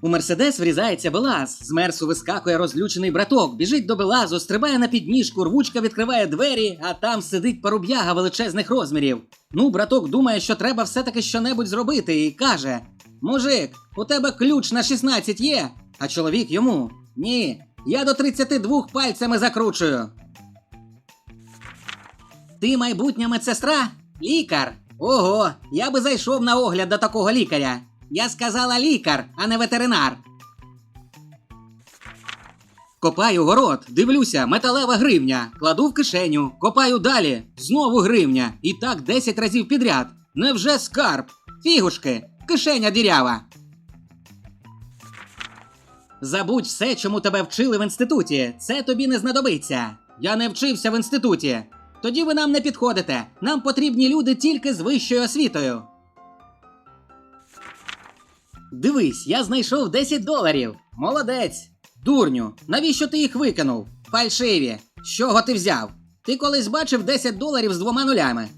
У Мерседес врізається Белаз. З мерсу вискакує розлючений браток, біжить до Белазу, стрибає на підніжку, рвучка відкриває двері, а там сидить паруб'яга величезних розмірів. Ну, браток думає, що треба все-таки щонебудь зробити, і каже: Мужик, у тебе ключ на 16 є? А чоловік йому: Ні, я до 32 пальцями закручую. Ти майбутня медсестра? Лікар. Ого, я би зайшов на огляд до такого лікаря. Я сказала лікар, а не ветеринар. Копаю город, дивлюся, металева гривня, кладу в кишеню, копаю далі, знову гривня. І так 10 разів підряд. Невже скарб? Фігушки, кишеня дірява. Забудь все, чому тебе вчили в інституті. Це тобі не знадобиться. Я не вчився в інституті. Тоді ви нам не підходите. Нам потрібні люди тільки з вищою освітою. Дивись, я знайшов 10 доларів. Молодець. Дурню, навіщо ти їх викинув? Фальшиві. З чого ти взяв? Ти колись бачив 10 доларів з двома нулями.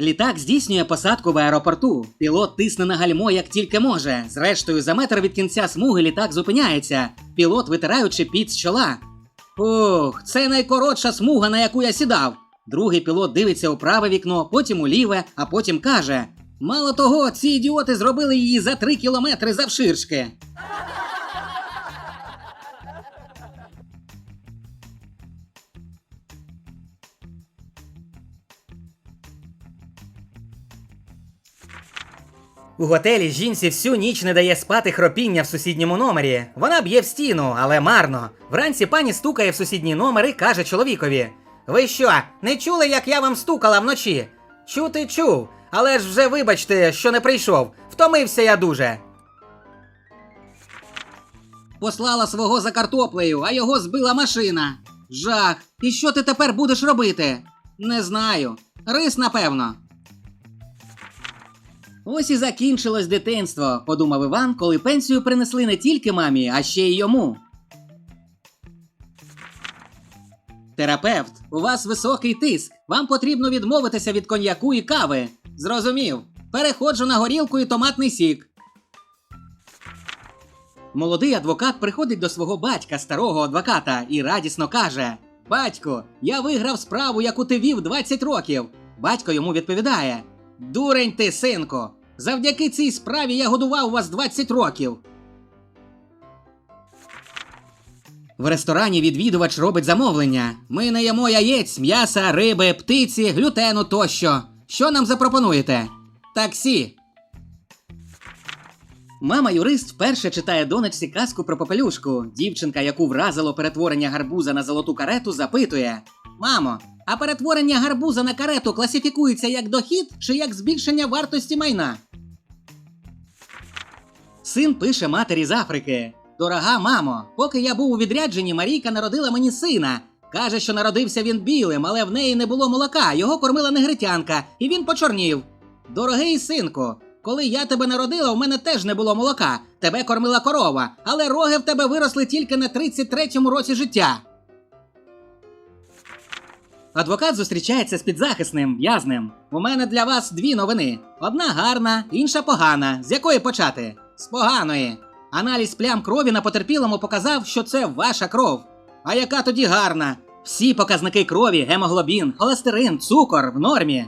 Літак здійснює посадку в аеропорту. Пілот тисне на гальмо як тільки може. Зрештою, за метр від кінця смуги літак зупиняється. Пілот витираючи піт з чола. Ух, це найкоротша смуга, на яку я сідав. Другий пілот дивиться у праве вікно, потім у ліве, а потім каже: Мало того, ці ідіоти зробили її за три кілометри завширшки. У готелі жінці всю ніч не дає спати хропіння в сусідньому номері. Вона б'є в стіну, але марно. Вранці пані стукає в сусідній номер і каже чоловікові: Ви що, не чули, як я вам стукала вночі? Чути чув, але ж вже вибачте, що не прийшов. Втомився я дуже. Послала свого за картоплею, а його збила машина. Жах. І що ти тепер будеш робити? Не знаю. Рис, напевно. Ось і закінчилось дитинство, подумав Іван, коли пенсію принесли не тільки мамі, а ще й йому. Терапевт, у вас високий тиск. Вам потрібно відмовитися від коньяку і кави. Зрозумів. Переходжу на горілку і томатний сік. Молодий адвокат приходить до свого батька, старого адвоката, і радісно каже: Батько, я виграв справу, яку ти вів 20 років. Батько йому відповідає: Дурень ти, синку! Завдяки цій справі я годував вас 20 років. В ресторані відвідувач робить замовлення. Ми не їмо яєць, м'яса, риби, птиці, глютену тощо. Що нам запропонуєте? Таксі. Мама юрист вперше читає донечці казку про попелюшку. Дівчинка, яку вразило перетворення гарбуза на золоту карету, запитує: Мамо, а перетворення гарбуза на карету класифікується як дохід чи як збільшення вартості майна? Син пише матері з Африки: Дорога мамо, поки я був у відрядженні, Марійка народила мені сина. Каже, що народився він білим, але в неї не було молока, його кормила негритянка, і він почорнів. Дорогий синку, коли я тебе народила, у мене теж не було молока. Тебе кормила корова, але роги в тебе виросли тільки на 33-му році життя. Адвокат зустрічається з підзахисним в'язнем. У мене для вас дві новини: одна гарна, інша погана. З якої почати? З поганої. Аналіз плям крові на потерпілому показав, що це ваша кров. А яка тоді гарна? Всі показники крові, гемоглобін, холестерин, цукор в нормі.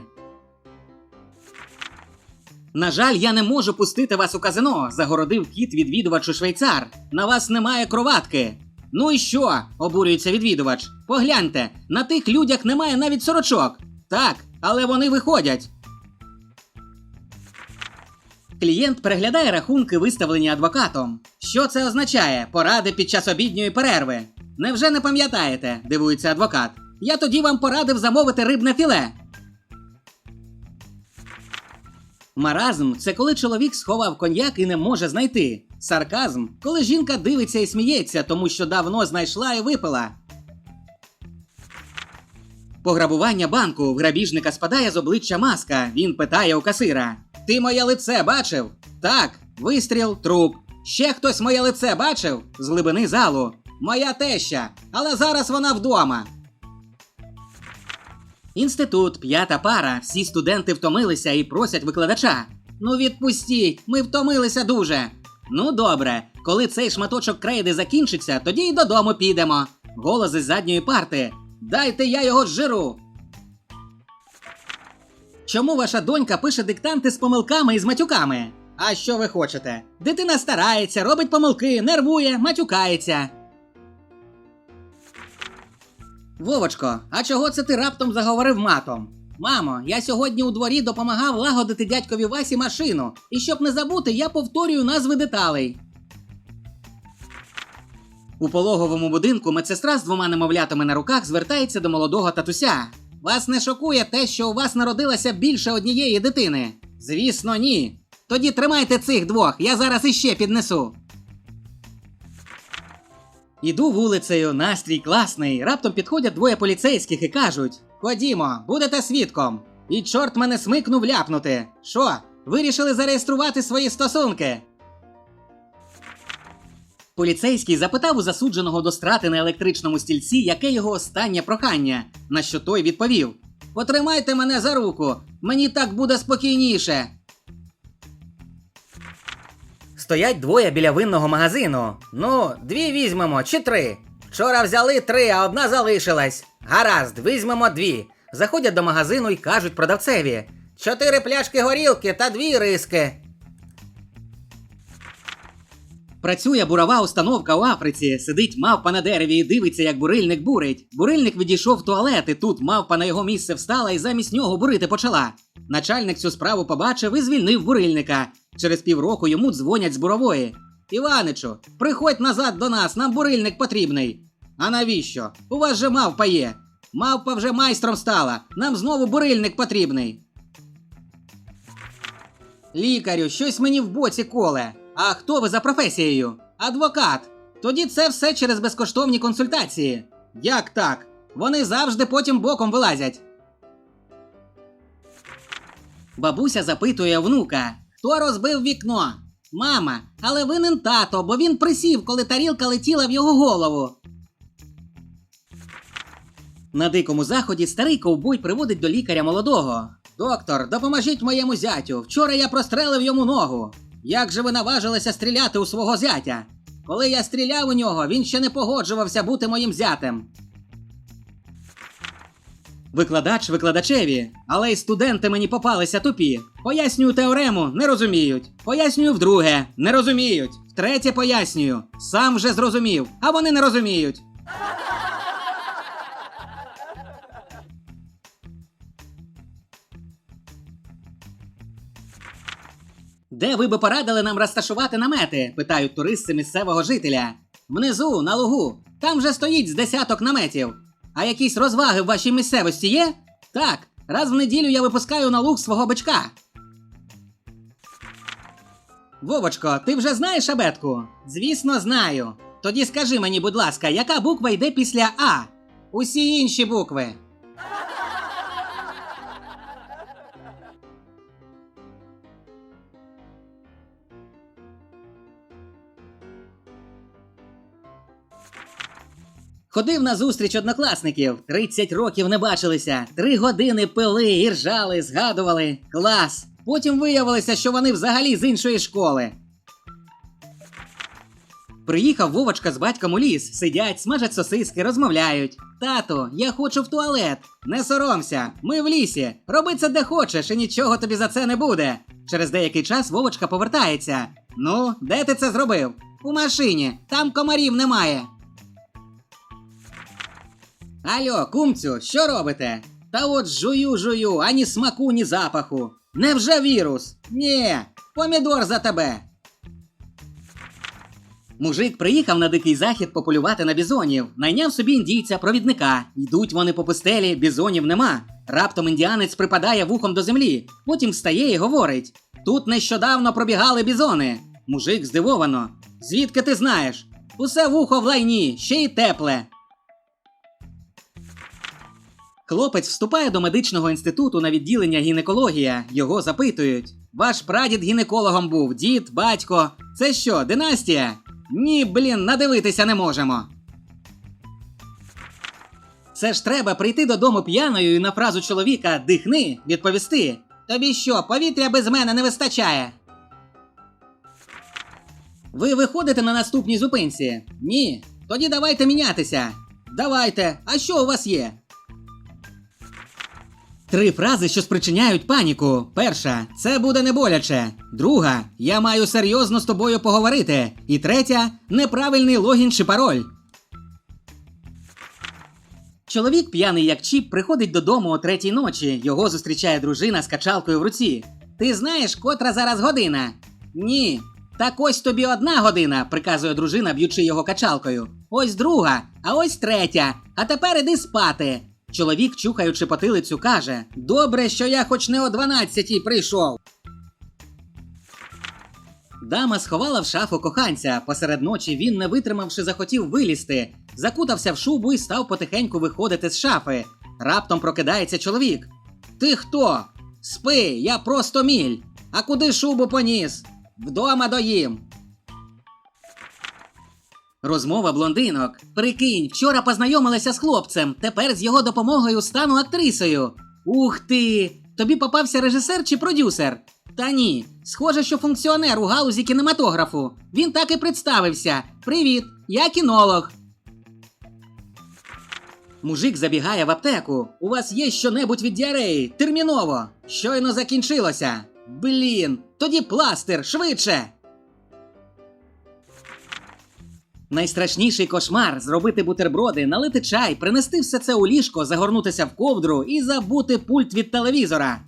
На жаль, я не можу пустити вас у казино, загородив кіт відвідувачу швейцар. На вас немає кроватки. Ну і що? обурюється відвідувач. Погляньте, на тих людях немає навіть сорочок. Так, але вони виходять. Клієнт переглядає рахунки, виставлені адвокатом. Що це означає? Поради під час обідньої перерви. Невже не пам'ятаєте? дивується адвокат. Я тоді вам порадив замовити рибне філе. Маразм це коли чоловік сховав коньяк і не може знайти. Сарказм коли жінка дивиться і сміється, тому що давно знайшла і випила. Пограбування банку в грабіжника спадає з обличчя маска. Він питає у касира: Ти моє лице бачив? Так, вистріл, труп. Ще хтось моє лице бачив? З глибини залу. Моя теща, але зараз вона вдома. Інститут, п'ята пара, всі студенти втомилися і просять викладача. Ну відпустіть, ми втомилися дуже. Ну добре, коли цей шматочок крейди закінчиться, тоді й додому підемо. Голос із задньої парти. Дайте я його зжиру. Чому ваша донька пише диктанти з помилками і з матюками? А що ви хочете? Дитина старається, робить помилки, нервує, матюкається. Вовочко, а чого це ти раптом заговорив матом? Мамо, я сьогодні у дворі допомагав лагодити дядькові Васі машину, і щоб не забути, я повторюю назви деталей. У пологовому будинку медсестра з двома немовлятами на руках звертається до молодого татуся. Вас не шокує те, що у вас народилося більше однієї дитини? Звісно, ні. Тоді тримайте цих двох, я зараз іще піднесу. Іду вулицею, настрій класний. Раптом підходять двоє поліцейських і кажуть: Ходімо, будете свідком. І чорт мене смикнув ляпнути. Що, вирішили зареєструвати свої стосунки? Поліцейський запитав у засудженого до страти на електричному стільці, яке його останнє прохання, на що той відповів: Потримайте мене за руку, мені так буде спокійніше. Стоять двоє біля винного магазину. Ну, дві візьмемо чи три. Вчора взяли три, а одна залишилась. Гаразд, візьмемо дві. Заходять до магазину і кажуть продавцеві: чотири пляшки горілки та дві риски. Працює бурова установка у Африці. Сидить мавпа на дереві і дивиться, як бурильник бурить. Бурильник відійшов в туалет, і тут мавпа на його місце встала і замість нього бурити почала. Начальник цю справу побачив і звільнив бурильника. Через півроку йому дзвонять з бурової. Іваничу, приходь назад до нас, нам бурильник потрібний. А навіщо? У вас же мавпа є. Мавпа вже майстром стала. Нам знову бурильник потрібний. Лікарю, щось мені в боці коле. А хто ви за професією? Адвокат. Тоді це все через безкоштовні консультації. Як так? Вони завжди потім боком вилазять. Бабуся запитує внука, хто розбив вікно? Мама, але винен тато, бо він присів, коли тарілка летіла в його голову. На дикому заході старий ковбой приводить до лікаря молодого. Доктор, допоможіть моєму зятю. Вчора я прострелив йому ногу. Як же ви наважилися стріляти у свого зятя? Коли я стріляв у нього, він ще не погоджувався бути моїм зятем. Викладач викладачеві, але й студенти мені попалися тупі. Пояснюю теорему, не розуміють. Пояснюю вдруге, не розуміють. Втретє пояснюю. Сам вже зрозумів, а вони не розуміють. Де ви би порадили нам розташувати намети? питають туристи місцевого жителя. Внизу, на лугу. Там вже стоїть з десяток наметів. А якісь розваги в вашій місцевості є? Так, раз в неділю я випускаю на луг свого бичка. Вовочко, ти вже знаєш абетку? Звісно, знаю. Тоді скажи мені, будь ласка, яка буква йде після А? Усі інші букви. Ходив на зустріч однокласників. 30 років не бачилися. Три години пили, і ржали, згадували. Клас. Потім виявилося, що вони взагалі з іншої школи. Приїхав Вовочка з батьком у ліс, сидять, смажать сосиски, розмовляють. Тато, я хочу в туалет. Не соромся, ми в лісі. Роби це де хочеш, і нічого тобі за це не буде. Через деякий час Вовочка повертається. Ну, де ти це зробив? У машині, там комарів немає. Алло, кумцю, що робите? Та от жую, жую, ані смаку, ні запаху. Невже вірус? Ні, помідор за тебе. Мужик приїхав на дикий захід пополювати на бізонів, найняв собі індійця провідника. Йдуть вони по пустелі, бізонів нема. Раптом індіанець припадає вухом до землі, потім встає і говорить: Тут нещодавно пробігали бізони. Мужик здивовано. Звідки ти знаєш? Усе вухо в лайні, ще й тепле. Хлопець вступає до медичного інституту на відділення гінекологія. Його запитують: Ваш прадід гінекологом був, дід, батько. Це що, династія? Ні, блін, надивитися не можемо. Це ж треба прийти додому п'яною і на фразу чоловіка дихни відповісти. Тобі що, повітря без мене не вистачає? Ви виходите на наступній зупинці? Ні. Тоді давайте мінятися. Давайте. А що у вас є? Три фрази, що спричиняють паніку. Перша це буде не боляче. Друга я маю серйозно з тобою поговорити. І третя неправильний логін чи пароль. Чоловік, п'яний як чіп, приходить додому о третій ночі. Його зустрічає дружина з качалкою в руці. Ти знаєш, котра зараз година? Ні. Так ось тобі одна година, приказує дружина, б'ючи його качалкою. Ось друга, а ось третя. А тепер іди спати. Чоловік, чухаючи потилицю, каже: Добре, що я хоч не о 12 прийшов. Дама сховала в шафу коханця. Посеред ночі він, не витримавши, захотів вилізти, закутався в шубу і став потихеньку виходити з шафи. Раптом прокидається чоловік. Ти хто? Спи, я просто міль. А куди шубу поніс? Вдома доїм. Розмова блондинок. Прикинь, вчора познайомилася з хлопцем, тепер з його допомогою стану актрисою. Ух ти! Тобі попався режисер чи продюсер? Та ні, схоже, що функціонер у галузі кінематографу. Він так і представився. Привіт, я кінолог. Мужик забігає в аптеку. У вас є щонебудь від діареї? Терміново! Щойно закінчилося. Блін, тоді пластир, швидше. Найстрашніший кошмар зробити бутерброди, налити чай, принести все це у ліжко, загорнутися в ковдру і забути пульт від телевізора.